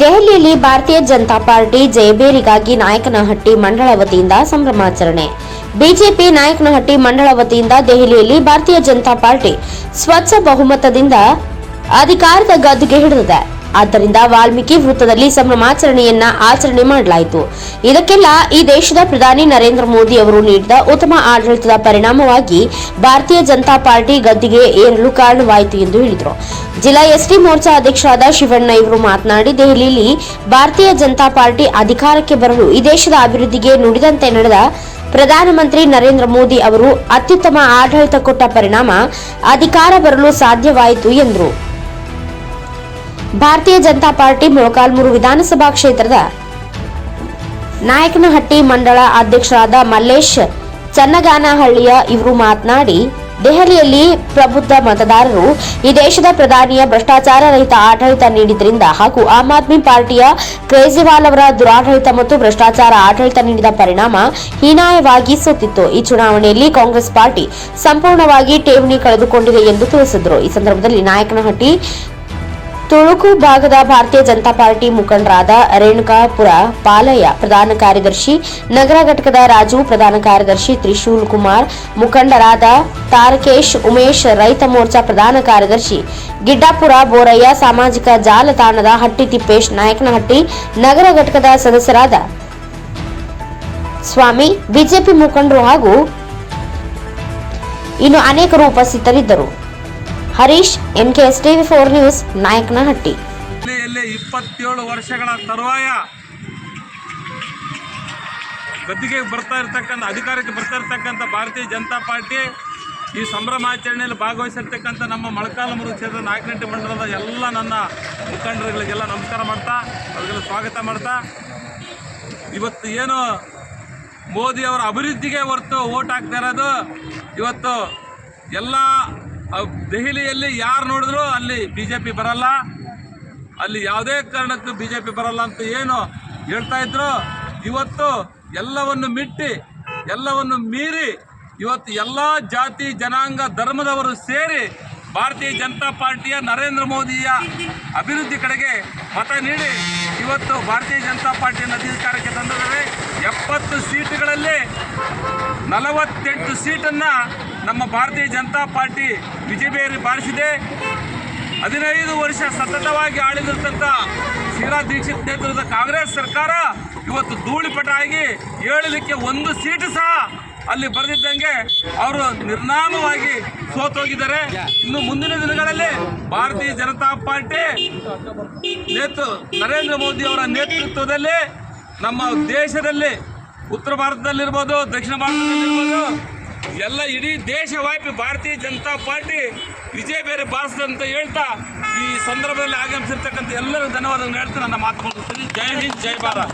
ದೆಹಲಿಯಲ್ಲಿ ಭಾರತೀಯ ಜನತಾ ಪಾರ್ಟಿ ಜಯಬೇರಿಗಾಗಿ ನಾಯಕನಹಟ್ಟಿ ಮಂಡಳ ವತಿಯಿಂದ ಸಂಭ್ರಮಾಚರಣೆ. ಬಿಜೆಪಿ ನಾಯಕನಹಟ್ಟಿ ಮಂಡಳ ವತಿಯಿಂದ ದೆಹಲಿಯಲ್ಲಿ ಭಾರತೀಯ ಜನತಾ ಪಾರ್ಟಿ ಸ್ವಚ್ಛ ಬಹುಮತದಿಂದ ಅಧಿಕಾರದ ಗದ್ದುಗೆ ಹಿಡಿದಿದೆ. ಆದ್ದರಿಂದ ವಾಲ್ಮೀಕಿ ವೃತ್ತದಲ್ಲಿ ಸಂಭ್ರಮಾಚರಣೆಯನ್ನ ಆಚರಣೆ ಮಾಡಲಾಯಿತು. ಇದಕ್ಕೆಲ್ಲ ಈ ದೇಶದ ಪ್ರಧಾನಿ ನರೇಂದ್ರ ಮೋದಿ ಅವರು ನೀಡಿದ ಉತ್ತಮ ಆಡಳಿತದ ಪರಿಣಾಮವಾಗಿ ಭಾರತೀಯ ಜನತಾ ಪಾರ್ಟಿ ಗದ್ದಿಗೆ ಏರಲು ಕಾರಣವಾಯಿತು ಎಂದು ಹೇಳಿದರು. ಜಿಲ್ಲಾ ಎಸ್ಟಿ ಮೋರ್ಚಾ ಅಧ್ಯಕ್ಷರಾದ ಶಿವಣ್ಣ ಇವರು ಮಾತನಾಡಿ, ದೆಹಲಿಯಲ್ಲಿ ಭಾರತೀಯ ಜನತಾ ಪಾರ್ಟಿ ಅಧಿಕಾರಕ್ಕೆ ಬರಲು ಈ ದೇಶದ ಅಭಿವೃದ್ಧಿಗೆ ನುಡಿದಂತೆ ನಡೆದ ಪ್ರಧಾನಮಂತ್ರಿ ನರೇಂದ್ರ ಮೋದಿ ಅವರು ಅತ್ಯುತ್ತಮ ಆಡಳಿತ ಕೊಟ್ಟ ಪರಿಣಾಮ ಅಧಿಕಾರ ಬರಲು ಸಾಧ್ಯವಾಯಿತು ಎಂದರು. ಭಾರತೀಯ ಜನತಾ ಪಾರ್ಟಿ ಮೊಳಕಾಲ್ಮೂರು ವಿಧಾನಸಭಾ ಕ್ಷೇತ್ರದ ನಾಯಕನಹಟ್ಟಿ ಮಂಡಳ ಅಧ್ಯಕ್ಷರಾದ ಮಲ್ಲೇಶ್ ಚನ್ನಗಾನಹಳ್ಳಿಯ ಇವರು ಮಾತನಾಡಿ, ದೆಹಲಿಯಲ್ಲಿ ಪ್ರಬುದ್ಧ ಮತದಾರರು ಈ ದೇಶದ ಪ್ರಧಾನಿಯ ಭ್ರಷ್ಟಾಚಾರ ರಹಿತ ಆಡಳಿತ ನೀಡಿದ್ರಿಂದ ಹಾಗೂ ಆಮ್ ಆದ್ಮಿ ಪಾರ್ಟಿಯ ಕೇಜ್ರಿವಾಲ್ ಅವರ ದುರಾಡಳಿತ ಮತ್ತು ಭ್ರಷ್ಟಾಚಾರ ಆಡಳಿತ ನೀಡಿದ ಪರಿಣಾಮ ಹೀನಾಯವಾಗಿ ಸೋತಿತ್ತು. ಈ ಚುನಾವಣೆಯಲ್ಲಿ ಕಾಂಗ್ರೆಸ್ ಪಾರ್ಟಿ ಸಂಪೂರ್ಣವಾಗಿ ಠೇವಣಿ ಕಳೆದುಕೊಂಡಿದೆ ಎಂದು ತಿಳಿಸಿದರು. ಈ ಸಂದರ್ಭದಲ್ಲಿ ನಾಯಕನಹಟ್ಟಿ ತುಳುಕು ಭಾಗದ ಭಾರತೀಯ ಜನತಾ ಪಾರ್ಟಿ ಮುಖಂಡರಾದ ರೇಣುಕಾಪುರ ಪಾಲಯ್ಯ ಪ್ರಧಾನ ಕಾರ್ಯದರ್ಶಿ, ನಗರ ಘಟಕದ ರಾಜು ಪ್ರಧಾನ ಕಾರ್ಯದರ್ಶಿ ತ್ರಿಶೂಲ್ ಕುಮಾರ್, ಮುಖಂಡರಾದ ತಾರಕೇಶ್, ಉಮೇಶ್, ರೈತ ಮೋರ್ಚಾ ಪ್ರಧಾನ ಕಾರ್ಯದರ್ಶಿ ಗಿಡ್ಡಾಪುರ ಬೋರಯ್ಯ, ಸಾಮಾಜಿಕ ಜಾಲತಾಣದ ಹಟ್ಟಿ ತಿಪ್ಪೇಶ್ ನಾಯಕನಹಟ್ಟಿ, ನಗರ ಘಟಕದ ಸದಸ್ಯರಾದ ಸ್ವಾಮಿ, ಬಿಜೆಪಿ ಮುಖಂಡರು ಹಾಗೂ ಇನ್ನು ಅನೇಕರು ಉಪಸ್ಥಿತರಿದ್ದರು. Harish NKS TV four news Nayakanahatti. ಜಿಲ್ಲೆಯಲ್ಲಿ ಇಪ್ಪತ್ತೇಳು ವರ್ಷಗಳ ತರುವಾಯ ಗದ್ದಿಗೆ ಬರ್ತಾ ಇರ್ತಕ್ಕಂಥ, ಅಧಿಕಾರಕ್ಕೆ ಬರ್ತಾ ಇರ್ತಕ್ಕಂಥ ಭಾರತೀಯ ಜನತಾ ಪಾರ್ಟಿ ಈ ಸಂಭ್ರಮಾಚರಣೆಯಲ್ಲಿ ಭಾಗವಹಿಸಿರ್ತಕ್ಕಂಥ ನಮ್ಮ ಮೊಳಕಾಲಮೂರು ಕ್ಷೇತ್ರದ ನಾಯಕನಟ್ಟಿ ಮಂಡಲದ ಎಲ್ಲ ನನ್ನ ಮುಖಂಡರುಗಳಿಗೆಲ್ಲ ನಮಸ್ಕಾರ ಮಾಡ್ತಾ, ಅವರಿಗೆಲ್ಲ ಸ್ವಾಗತ ಮಾಡ್ತಾ, ಇವತ್ತು ಏನು ಮೋದಿ ಅವರ ಅಭಿವೃದ್ಧಿಗೆ ಹೊರತು ಓಟ್ ಹಾಕ್ತಾ ಇರೋದು, ಇವತ್ತು ಎಲ್ಲ ದೆಹಲಿಯಲ್ಲಿ ಯಾರು ನೋಡಿದ್ರು ಅಲ್ಲಿ ಬಿ ಬರಲ್ಲ. ಅಲ್ಲಿ ಯಾವುದೇ ಕಾರಣಕ್ಕೂ ಬಿ ಬರಲ್ಲ ಅಂತ ಏನು ಹೇಳ್ತಾ ಇದ್ರು. ಇವತ್ತು ಎಲ್ಲವನ್ನು ಮಿಟ್ಟಿ, ಎಲ್ಲವನ್ನು ಮೀರಿ, ಇವತ್ತು ಎಲ್ಲ ಜಾತಿ, ಜನಾಂಗ, ಧರ್ಮದವರು ಸೇರಿ ಭಾರತೀಯ ಜನತಾ ಪಾರ್ಟಿಯ ನರೇಂದ್ರ ಮೋದಿಯ ಅಭಿವೃದ್ಧಿ ಕಡೆಗೆ ಮತ ನೀಡಿ, ಇವತ್ತು ಭಾರತೀಯ ಜನತಾ ಪಾರ್ಟಿಯನ್ನು ಅಧಿಕಾರಕ್ಕೆ ತಂದಿದ್ದಾರೆ. ಎಪ್ಪತ್ತು ಸೀಟುಗಳಲ್ಲಿ ನಲವತ್ತೆಂಟು ಸೀಟನ್ನು ನಮ್ಮ ಭಾರತೀಯ ಜನತಾ ಪಾರ್ಟಿ ವಿಜಯಬೇರಿ ಬಾರಿಸಿದೆ. ಹದಿನೈದು ವರ್ಷ ಸತತವಾಗಿ ಆಳಿದಿರ್ತಕ್ಕಂಥ ಶೀಲಾ ದೀಕ್ಷಿತ್ ನೇತೃತ್ವದ ಕಾಂಗ್ರೆಸ್ ಸರ್ಕಾರ ಇವತ್ತು ಧೂಳಿಪಟ ಆಗಿ ಏಳಲಿಕ್ಕೆ ಒಂದು ಸೀಟು ಸಹ ಅಲ್ಲಿ ಬರೆದಿದ್ದಂಗೆ ಅವರು ನಿರ್ನಾಮವಾಗಿ ಸೋತೋಗಿದ್ದಾರೆ. ಇನ್ನು ಮುಂದಿನ ದಿನಗಳಲ್ಲಿ ಭಾರತೀಯ ಜನತಾ ಪಾರ್ಟಿ ನೇತೃ ನರೇಂದ್ರ ಮೋದಿ ಅವರ ನೇತೃತ್ವದಲ್ಲಿ ನಮ್ಮ ದೇಶದಲ್ಲಿ ಉತ್ತರ ಭಾರತದಲ್ಲಿರ್ಬೋದು, ದಕ್ಷಿಣ ಭಾರತದಲ್ಲಿರ್ಬೋದು ಎಲ್ಲ ಇಡೀ ದೇಶವ್ಯಾಪಿ ಭಾರತೀಯ ಜನತಾ ಪಾರ್ಟಿ ವಿಜಯ ಬೇರೆ ಅಂತ ಹೇಳ್ತಾ ಈ ಸಂದರ್ಭದಲ್ಲಿ ಆಗಮಿಸಿರ್ತಕ್ಕಂಥ ಎಲ್ಲರೂ ಧನ್ಯವಾದಗಳನ್ನು ಹೇಳ್ತಾ ನನ್ನ ಮಾತು ಮುಗಿಸ್ತೀನಿ. ಜೈ ಹಿಂದ್, ಜೈ ಭಾರತ್.